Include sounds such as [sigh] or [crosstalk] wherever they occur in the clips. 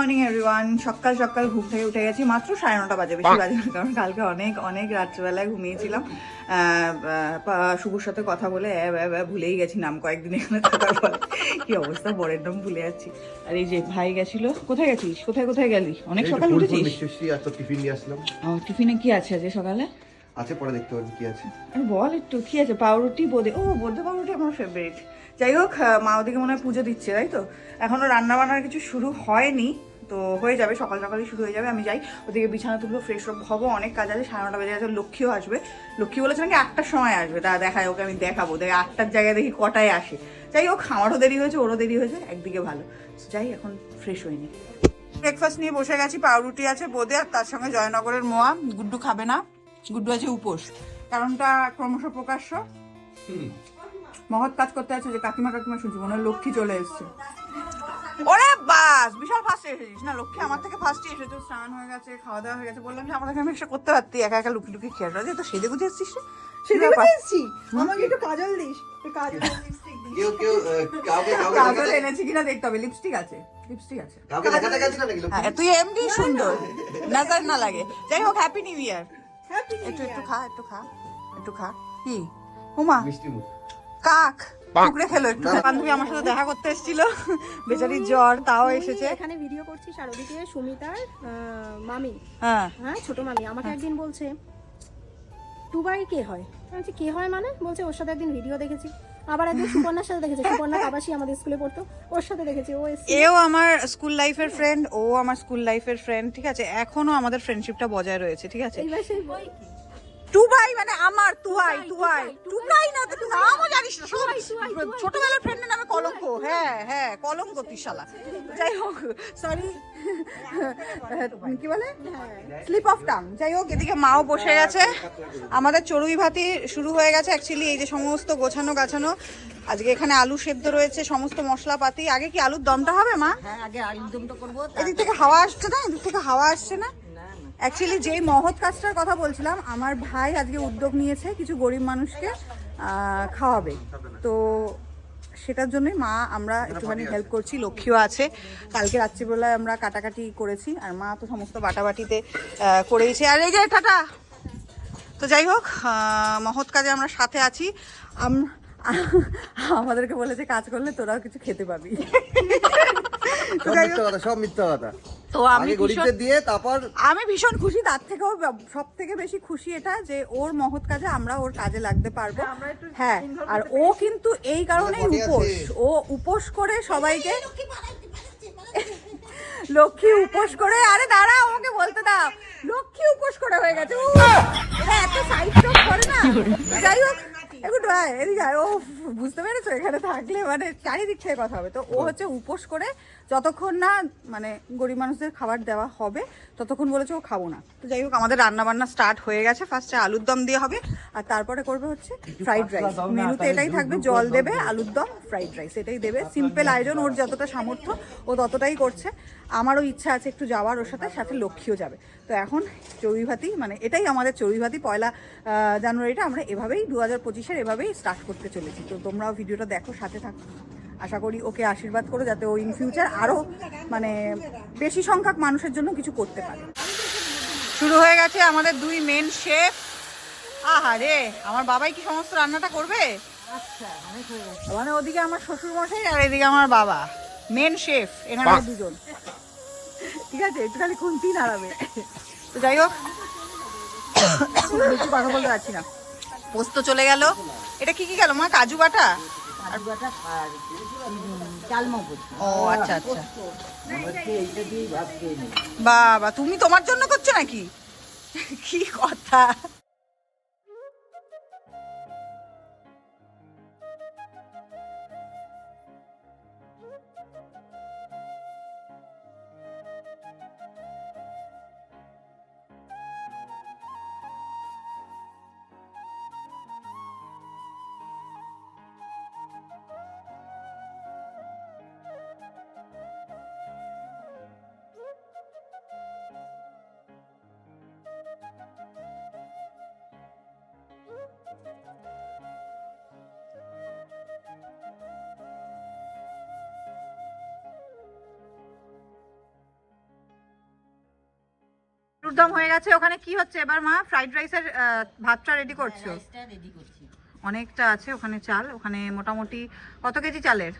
Morning everyone সকাল সকাল ঘুম থেকে উঠে গেছি। মাত্র সাড়ে নটা বাজে বেশি বাজে না কারণ কালকে অনেক অনেক রাত্রিবেলায় ঘুমিয়েছিলাম। শুভর সাথে কথা বলে ভুলেই গেছি নাম কয়েকদিন এখানে থাকার পরে। কি অবস্থা বরের নাম ভুলে যাচ্ছি। আর এই যে ভাই গেছিল কোথায় গেছিস কোথায় কোথায় গেলি? অনেক সকাল উঠেছিস? টিফিন নিয়ে আসলাম। টিফিনে কি আছে আজকে সকালে? আছে পরে দেখতে পারবি কি আছে। আরে বল একটু কি আছে? পাউরুটি বোঁদে ও বোঁদে পাউরুটি আমার ফেভারিট যাই হোক মা ওদিকে মনে হয় পুজো দিচ্ছে তাই তো? এখনও রান্না বান্নার কিছু শুরু হয়নি। তো হয়ে যাবে সকাল সকালই শুরু হয়ে যাবে আমি যাই। ওদিকে বিছানা তুলবো ফ্রেশ হব অনেক কাজ আছে সাড়ে নটা বেজে গেছে লক্ষ্মীও আসবে। লক্ষ্মী বলেছে নাকি আটটার সময় আসবে তা দেখায় ওকে আমি দেখাবো। দেখে আটটার জায়গায় দেখি কটায় আসে। যাই হোক আমারও দেরি হয়েছে ওরও দেরি হয়েছে একদিকে ভালো। যাই এখন ফ্রেশ হয়নি ব্রেকফাস্ট নিয়ে বসে গেছি পাউরুটি আছে বোঁদে আর তার সঙ্গে জয়নগরের মোয়া গুড্ডু খাবে না গুড্ডু আছে উপোস। কারণটা ক্রমশ প্রকাশ্য। মহৎ কাজ করতে আছে যে কাকিমা কাকিমা শুনছি মনে হয় লক্ষ্মী চলে এসছে। বাস বিশাল ফার্স্টে এসেছিস না লক্ষ্মী আমার থেকে ফার্স্টে এসেছে স্নান হয়ে গেছে খাওয়া দাওয়া হয়ে গেছে। বললাম যে আমাদের আমি একটা করতে পারতি একা একা লুকি লুকি খেয়াল রাখছি তো সেদে বুঝে এসছিস? আমাকে একটু কাজল দিস। কাজল লিপস্টিক দিস কেউ কেউ কাউকে কাউকে কাজল এনেছি কিনা দেখতে হবে। লিপস্টিক আছে লিপস্টিক আছে। কাউকে দেখাতে গেছি না নাকি হ্যাঁ তুই এমনি সুন্দর। নাজার না লাগে। যাই হোক হ্যাপি নিউ ইয়ার হ্যাপি একটু একটু খা একটু খা একটু খা। কি? মিষ্টি মুখ। কাক। টুকরে খেলো একটু বান্ধবী আমার সাথে দেখা করতে এসেছিল। বেচারির জ্বর তাও এসেছে। এখানে ভিডিও করছিস আর ওদিকে সুমিতার মামি। হ্যাঁ। হ্যাঁ ছোট মামি। আমাকে একদিন বলছে টুবাই কে হয়? বলছি, কে হয় মানে? বলছে ওর সাথে একদিন ভিডিও দেখেছি। আবার একদিন সুপর্ণার সাথে দেখেছি। সুপর্ণা কাবাসি আমাদের স্কুলে পড়তো ওর সাথে দেখেছি ও এও আমার স্কুল লাইফের ফ্রেন্ড ও আমার স্কুল লাইফের ফ্রেন্ড ঠিক আছে? এখনও আমাদের ফ্রেন্ডশিপটা বজায় রয়েছে ঠিক আছে? টুবাই মানে আমার তুহাই তুহাই টুকাই না তো তুই নামও জানিস না সব ছোটবেলার ফ্রেন্ডের নামে কলঙ্ক। হ্যাঁ হ্যাঁ কলঙ্ক তুই শালা যাই হোক সরি [laughs] কি বলে? স্লিপ অফ টাং যাই হোক এদিকে মাও বসে গেছে আমাদের চড়ুই ভাতি শুরু হয়ে গেছে অ্যাকচুয়ালি এই যে সমস্ত গোছানো গাছানো। আজকে এখানে আলু সেদ্ধ রয়েছে সমস্ত মশলাপাতি। আগে কি আলুর দমটা হবে মা? হ্যাঁ আগে আলুর দমটা করব এদিক থেকে হাওয়া আসছে না? এদিক থেকে হাওয়া আসছে না? অ্যাকচুয়ালি যেই মহৎ কাজটার কথা বলছিলাম, আমার ভাই আজকে উদ্যোগ নিয়েছে কিছু গরিব মানুষকে খাওয়াবে। তো সেটার জন্যই মা আমরা একটুখানি হেল্প করছি, লক্ষ্মীও আছে। কালকে রাত্রিবেলায় আমরা কাটাকাটি করেছি, আর মা তো সমস্ত বাটাবাটিতে করেইছে। আর এই যে, টাটা! তো যাই হোক মহৎ কাজে আমরা সাথে আছি। আম- আমাদেরকে বলেছে, কাজ করলে তোরাও কিছু খেতে পাবি। সব মিথ্যা কথা। তো আমি গরিবদের দিয়ে তারপর আমি ভীষণ খুশি তার থেকেও সব থেকে বেশি খুশি এটা যে ওর মহৎ কাজে আমরা ওর কাজে লাগতে পারব। হ্যাঁ আর ও কিন্তু এই কারণেই উপোস। ও উপোস করে সবাইকে লক্ষ্মী উপোস করে আরে দাঁড়া আমাকে বলতে দাও। লক্ষ্মী উপোস করে হয়ে গেছে। এটা এত সাইড করে না। যাই হোক একটু আয়, এদিকে আয়। ও বুঝতে পেরেছ? এখানে থাকলে মানে চারিদিক থেকে কথা হবে। তো ও হচ্ছে উপোস করে যতক্ষণ না মানে গরিব মানুষদের খাবার দেওয়া হবে ততক্ষণ বলেছে ও খাব না। তো যাই হোক আমাদের রান্না বান্না স্টার্ট হয়ে গেছে। ফার্স্টে আলুর দম দিয়ে হবে আর তারপরে করবে হচ্ছে ফ্রাইড রাইস মেনুতে এটাই থাকবে জল দেবে আলুর দম ফ্রাইড রাইস এটাই দেবে। সিম্পল আয়োজন ওর যতটা সামর্থ্য ও ততটাই করছে। আমারও ইচ্ছা আছে একটু যাওয়ার ওর সাথে সাথে লক্ষ্মীও যাবে। তো এখন চড়ুইভাতি মানে এটাই আমাদের চড়ুইভাতি পয়লা জানুয়ারিটা আমরা এভাবেই দু হাজার পঁচিশের এভাবেই স্টার্ট করতে চলেছি। তো তোমরাও ভিডিওটা দেখো সাথে থাকো। আশা করি ওকে আশীর্বাদ করো যাতে ও ইন ফিউচার আরও মানে বেশি সংখ্যক মানুষের জন্য কিছু করতে পারে। শুরু হয়ে গেছে আমাদের দুই মেন শেফ আহা রে আমার বাবাই কি সমস্ত রান্নাটা করবে? মানে ওদিকে আমার শ্বশুর মশাই আর এদিকে আমার বাবা। মেন শেফ এখানে দুজন। ঠিক আছে একটু খালি খুন্তি নাড়াবে তো যাই হোক বেশি কথা বলতে পারছি না। পোস্ত চলে গেল। এটা কি কি গেল? মা কাজু বাটা? আর ও আচ্ছা আচ্ছা। বাবা তুমি তোমার জন্য করছ নাকি? কি কথা? বাটুর দম হয়ে গেছে। ওখানে কি হচ্ছে? এবার মা ফ্রাইড রাইসের ভাতটা রেডি করছ? রাইসটা রেডি করছি। অনেকটা আছে ওখানে চাল। ওখানে মোটামুটি কত কেজি চালের?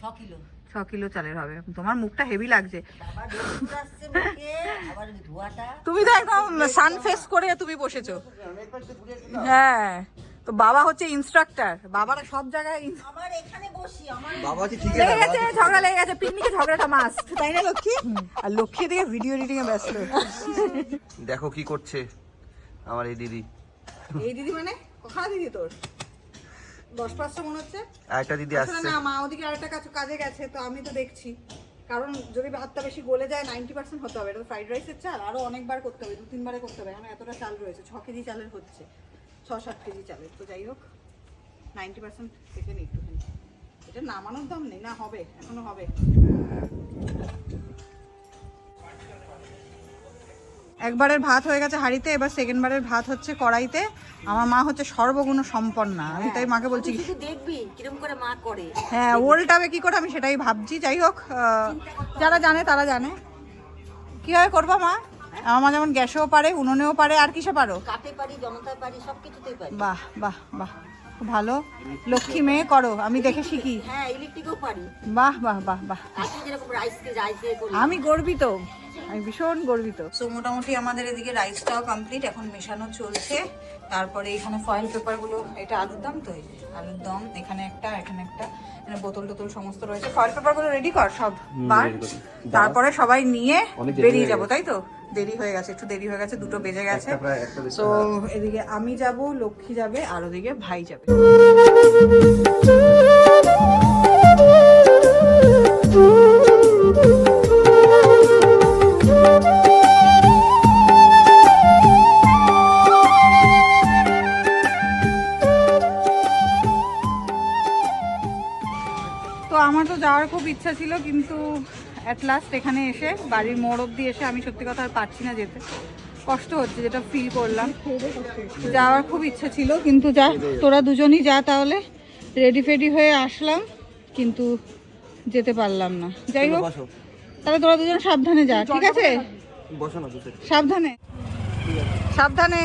ছ কিলো। ছ কিলো চালের হবে। তোমার মুখটা হেভি লাগছে। বাবা রোদ আসছে মুখে আবার ধোয়াটা। তুমি তো একদম সানফেস করে তুমি বসেছো। হ্যাঁ। তো বাবা হচ্ছে ইনস্ট্রাক্টর বাবারা সব জায়গায় আমার এখানে বসি আমার বাবা হচ্ছে ঠিক লেগে গেছে ঝগড়া লেগে গেছে পিকনিকে ঝগড়াটা মাস তাই না লক্ষ্মী? আর লক্ষ্মী দিকে ভিডিও এডিটিং এ ব্যস্ত। দেখো কি করছে আমার এই দিদি। এই দিদি মানে? কোথায় দিদি তোর? দশ পাঁচটা মনে হচ্ছে। আরেকটা দিদি আসছে। না মা ওদিকে আরেকটা কাজ কাজে গেছে তো আমি তো দেখছি। কারণ যদি ভাতটা বেশি গলে যায় নাইনটি পার্সেন্ট হতে হবে। এটা তো ফ্রাইড রাইসের চাল আরও অনেকবার করতে হবে দু তিনবারে করতে হবে। এখন এতটা চাল রয়েছে ছ কেজি চালের হচ্ছে। ছ সাত কেজি চালের। তো যাই হোক নাইনটি পার্সেন্ট দেখে নিই একটুখানি। এটা নামানোর দাম নেই না হবে এখনও হবে। একবারের ভাত হয়ে গেছে হাঁড়িতে এবার সেকেন্ড বারের ভাত হচ্ছে কড়াইতে। আমার মা হচ্ছে সর্বগুণ সম্পন্না আমি তাই মাকে বলছি দেখবি কিরম করে মা করে। হ্যাঁ ওল্টাবে কি করে আমি সেটাই ভাবছি। যাই হোক যারা জানে তারা জানে। কীভাবে করব মা? আমার মা যেমন গ্যাসেও পারে উনুনেও পারে আর কিসে পারো? কাটে পারি জনতায় পারি সব কিছুতেই পারি। বাহ বাহ বাহ ভালো। লক্ষ্মী মেয়ে করো আমি দেখে শিখি। হ্যাঁ ইলেকট্রিকও পারি। বাহ বাহ বাহ বাহ। আমি গর্বিত আমি ভীষণ গর্বিত। সো মোটামুটি আমাদের এদিকে রাইসটাও কমপ্লিট এখন মেশানো চলছে। তারপরে এখানে ফয়েল পেপারগুলো এটা আলুর দম তো? আলুর দম এখানে একটা এখানে একটা এখানে বোতল টোতল সমস্ত রয়েছে। ফয়েল পেপারগুলো রেডি কর সব বার তারপরে সবাই নিয়ে বেরিয়ে যাব তাই তো? দেরি হয়ে গেছে একটু দেরি হয়ে গেছে দুটো বেজে গেছে। তো এদিকে আমি যাব লক্ষ্মী যাবে আর ওদিকে ভাই যাবে। তো আমার তো যাওয়ার খুব ইচ্ছা ছিল কিন্তু অ্যাট লাস্ট এখানে এসে বাড়ির মোড় অব্দি এসে আমি সত্যি কথা আর পারছি না যেতে। কষ্ট হচ্ছে যেটা ফিল করলাম। যাওয়ার খুব ইচ্ছা ছিল কিন্তু যা তোরা দুজনই যা তাহলে রেডি ফেডি হয়ে আসলাম কিন্তু যেতে পারলাম না। যাই হোক তাহলে তোরা দুজন সাবধানে যা ঠিক আছে? সাবধানে। সাবধানে।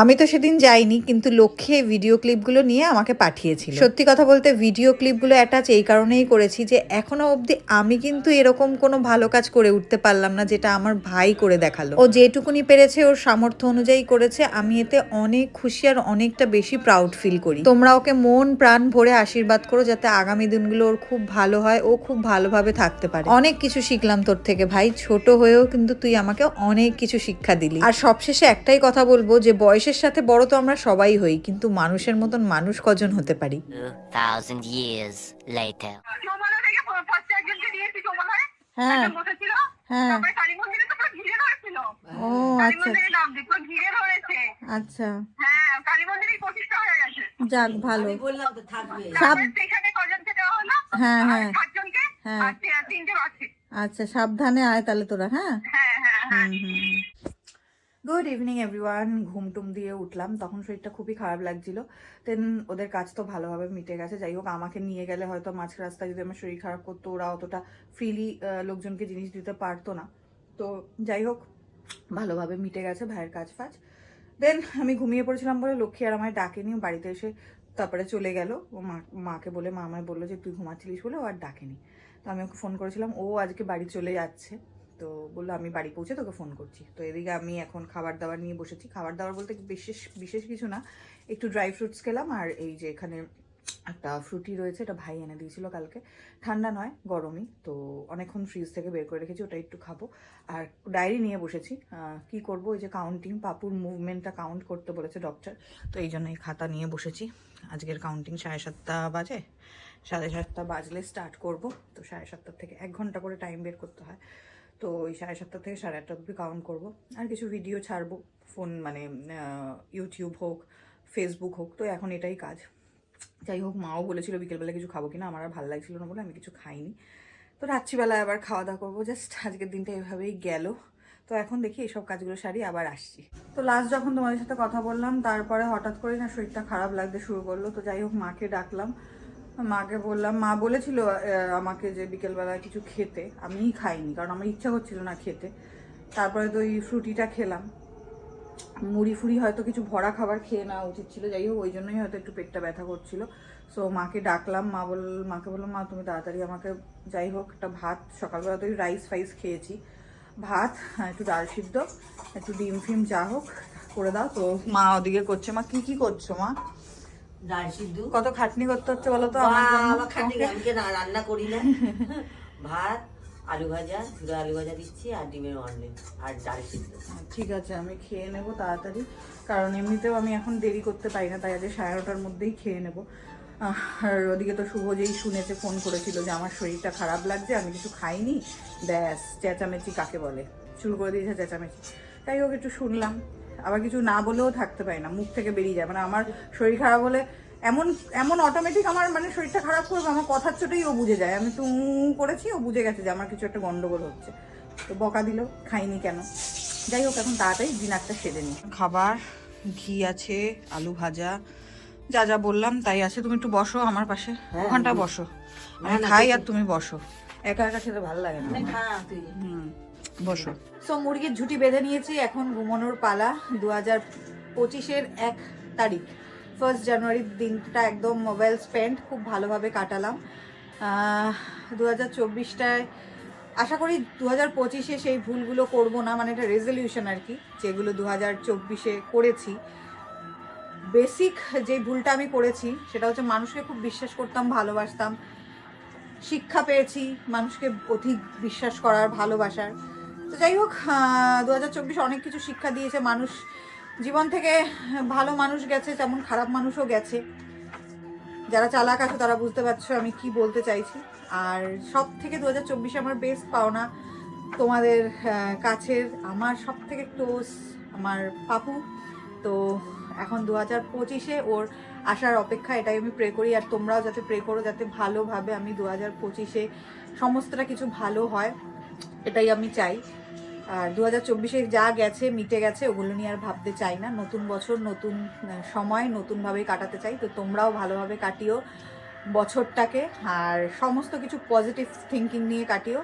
আমি তো সেদিন যাইনি, কিন্তু লক্ষ্যে ভিডিও ক্লিপগুলো নিয়ে আমাকে পাঠিয়েছিল। সত্যি কথা বলতে ভিডিও ক্লিপগুলো অ্যাটাচ এই কারণেই করেছি যে, এখনও অবধি আমি কিন্তু এরকম কোনো ভালো কাজ করে উঠতে পারলাম না যেটা আমার ভাই করে দেখাল। ও যেটুকুনি পেরেছে, ওর সামর্থ্য অনুযায়ী করেছে, আমি এতে অনেক খুশি আর অনেকটা বেশি প্রাউড ফিল করি। তোমরা ওকে মন, প্রাণ ভরে আশীর্বাদ করো যাতে আগামী দিনগুলো ওর খুব ভালো হয়, ও খুব ভালোভাবে থাকতে পারে। অনেক কিছু শিখলাম তোর থেকে ভাই, ছোট হয়েও কিন্তু তুই আমাকে অনেক কিছু শিক্ষা দিলি। আর সবশেষে একটাই কথা বলব যে বয়সের সাথে বড় তো আমরা সবাই হই কিন্তু মানুষের মতন মানুষ কজন হতে পারি? 2,000 years later. চৌমালা থেকে ফার্স্ট একজনকে দিয়েছি চৌমালায় হ্যাঁ। হ্যাঁ। ও আচ্ছা। আচ্ছা। হ্যাঁ কালী মন্দিরেই প্রতিষ্ঠা হয়ে গেছে যাক ভালো। আমি বললাম তো থাকবে। সাব তারপরে সেখানে কজনকে দেওয়া হলো হ্যাঁ। হ্যাঁ হ্যাঁ। আছে। আচ্ছা সাবধানে আয় তাহলে তোরা হ্যাঁ? হ্যাঁ হ্যাঁ হ্যাঁ। গুড ইভিনিং এভরিওয়ান ঘুম টুম দিয়ে উঠলাম। তখন শরীরটা খুবই খারাপ লাগছিল। দেন ওদের কাজ তো ভালোভাবে মিটে গেছে। যাই হোক, আমাকে নিয়ে গেলে হয়তো মাঝ রাস্তায় যদি আমার শরীর খারাপ করতো, ওরা অতটা ফ্রিলি লোকজনকে জিনিস দিতে পারতো না। তো যাই হোক, ভালোভাবে মিটে গেছে ভাইয়ের কাজ ফাজ। দেন আমি ঘুমিয়ে পড়েছিলাম বলে লক্ষ্মী আর আমায় ডাকেনি। বাড়িতে এসে তারপরে চলে গেল। ও মা, মাকে বলে, মা আমায় বলল যে তুই ঘুমাচ্ছিলিস বলে ও আর ডাকেনি। তো আমি ওকে ফোন করেছিলাম। ও আজকে বাড়ি চলে যাচ্ছে। তো বলল, আমি বাড়ি পৌঁছে তোকে ফোন করছি। তো এদিকে আমি এখন খাবার দাবার নিয়ে বসেছি। খাবার দাবার বলতে বিশেষ বিশেষ কিছু না। একটু ড্রাই ফ্রুটস খেলাম আর এই যে এখানে একটা ফ্রুটি রয়েছে, এটা ভাই এনে দিয়েছিল কালকে। ঠান্ডা নয়, গরমই। তো অনেকক্ষণ ফ্রিজ থেকে বের করে রেখেছি ওটা একটু খাব। আর ডায়েরি নিয়ে বসেছি। কি করব? ওই যে কাউন্টিং পাপুর মুভমেন্টটা কাউন্ট করতে বলেছে ডক্টর তো এই জন্য এই খাতা নিয়ে বসেছি। আজকের কাউন্টিং সাড়ে সাতটা বাজে। সাড়ে সাতটা বাজলে স্টার্ট করব। তো সাড়ে সাতটার থেকে এক ঘণ্টা করে টাইম বের করতে হয়। তো ওই সাড়ে সাতটা থেকে সাড়ে আটটা অব্দি কাউন্ট করব। আর কিছু ভিডিও ছাড়বো ফোন মানে ইউটিউব হোক ফেসবুক হোক, তো এখন এটাই কাজ। যাই হোক, মাও বলেছিল বিকেলবেলা কিছু খাব কিনা, আমার আর ভালো লাগছিল না বলে আমি কিছু খাইনি। তো রাত্রিবেলায় আবার খাওয়া দাওয়া করব জাস্ট আজকের দিনটা এভাবেই গেল। তো এখন দেখি এইসব কাজগুলো সারি আবার আসছি। তো লাস্ট যখন তোমাদের সাথে কথা বললাম, তারপরে হঠাৎ করে না শরীরটা খারাপ লাগতে শুরু করল। তো যাই হোক, মাকে ডাকলাম। মাকে বললাম মা বলেছিল আমাকে যে বিকেলবেলা কিছু খেতে। আমিই খাইনি কারণ আমার ইচ্ছা করছিল না খেতে। তারপরে তো ওই ফ্রুটিটা খেলাম। মুড়ি ফুড়ি হয়তো কিছু ভরা খাবার খেয়ে নেওয়া উচিত ছিল যাই হোক ওই জন্যই হয়তো একটু পেটটা ব্যথা করছিল। সো মাকে ডাকলাম মা বল মাকে বললাম মা তুমি তাড়াতাড়ি আমাকে যাই হোক একটা ভাত সকালবেলা তো রাইস ফাইস খেয়েছি। ভাত হ্যাঁ, একটু ডাল সিদ্ধ একটু ডিম ফিম যা হোক করে দাও। তো মা ওদিকে করছে মা কি কি করছ মা? ডাল সিদ্ধ। কত খাটনি করতে হচ্ছে বলো তো? আমার রান্না করি না। ভাত আলু ভাজা ঝুড়ো আলু ভাজা দিচ্ছি আর ডিমের অমলেট আর ডাল সিদ্ধ। ঠিক আছে আমি খেয়ে নেব তাড়াতাড়ি। কারণ এমনিতেও আমি এখন দেরি করতে পারি না তাই আজকে সাড়ে নটার মধ্যেই খেয়ে নেব। আর ওদিকে তো শুভ যেই শুনেছে ফোন করেছিল যে আমার শরীরটা খারাপ লাগছে আমি কিছু খাইনি। ব্যাস চেঁচামেচি কাকে বলে? শুরু করে দিয়েছে চেঁচামেচি। তাই হোক একটু শুনলাম। আবার কিছু না বলেও থাকতে পারি না মুখ থেকে বেরিয়ে যায়। মানে আমার শরীর খারাপ হলে এমন এমন অটোমেটিক আমার মানে শরীরটা খারাপ করবে আমার কথার চোটেই ও বুঝে যায়। আমি তো করেছি ও বুঝে গেছে যে আমার কিছু একটা গন্ডগোল হচ্ছে। তো বকা দিল খাইনি কেন? যাই হোক এখন তাড়াতাড়ি ডিনারটা সেরে নিই খাবার ঘি আছে আলু ভাজা যা যা বললাম তাই আছে। তুমি একটু বসো আমার পাশে ওখানটা বসো। আমি খাই আর তুমি বসো। একা একা খেতে ভালো লাগে না খা তুই। হুম। বসো। সো মুরগির ঝুটি বেঁধে নিয়েছি, এখন ঘুমানোর পালা দু হাজার পঁচিশের এক তারিখ। ফার্স্ট জানুয়ারির দিনটা একদম মোবাইল স্পেন্ড খুব ভালোভাবে কাটালাম। দু হাজার চব্বিশটায় আশা করি দু হাজার পঁচিশে সেই ভুলগুলো করব না মানে এটা রেজলিউশন আর কি, যেগুলো দু হাজার চব্বিশে করেছি। বেসিক যে ভুলটা আমি করেছি, সেটা হচ্ছে মানুষকে খুব বিশ্বাস করতাম, ভালোবাসতাম। শিক্ষা পেয়েছি, মানুষকে অধিক বিশ্বাস করার, ভালোবাসার। তো যাই হোক দু হাজার চব্বিশ অনেক কিছু শিক্ষা দিয়েছে। মানুষ জীবন থেকে ভালো মানুষ গেছে, তেমন খারাপ মানুষও গেছে। যারা চালাক আছে তারা বুঝতে পারছ আমি কি বলতে চাইছি। আর সব থেকে দু আমার বেস্ট পাওনা তোমাদের কাছের, আমার সব থেকে ক্লোজ আমার পাপু। তো এখন দু হাজার পঁচিশে ওর আসার অপেক্ষা, এটাই আমি প্রে করি। আর তোমরাও যাতে প্রে করো, যাতে ভালোভাবে আমি দু হাজার পঁচিশে সমস্তটা কিছু ভালো হয়, এটাই আমি চাই। আর দু হাজার চব্বিশে যা গেছে, মিটে গেছে, ওগুলো নিয়ে আর ভাবতে চাই না। নতুন বছর, নতুন সময় নতুনভাবে কাটাতে চাই। তো তোমরাও ভালোভাবে কাটিও বছরটাকে আর সমস্ত কিছু পজিটিভ থিঙ্কিং নিয়ে কাটিও।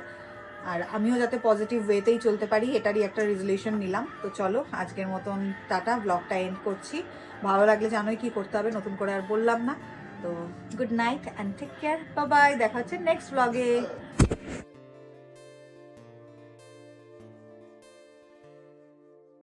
আর আমিও যাতে পজিটিভ ওয়েতেই চলতে পারি, এটারই একটা রেজলিউশন নিলাম। তো চলো, আজকের মতন টাটা ব্লগটা এন্ড করছি। ভালো লাগলে জানোই কি করতে হবে, নতুন করে আর বললাম না। তো good night and take care bye দেখা হচ্ছে নেক্সট ব্লগে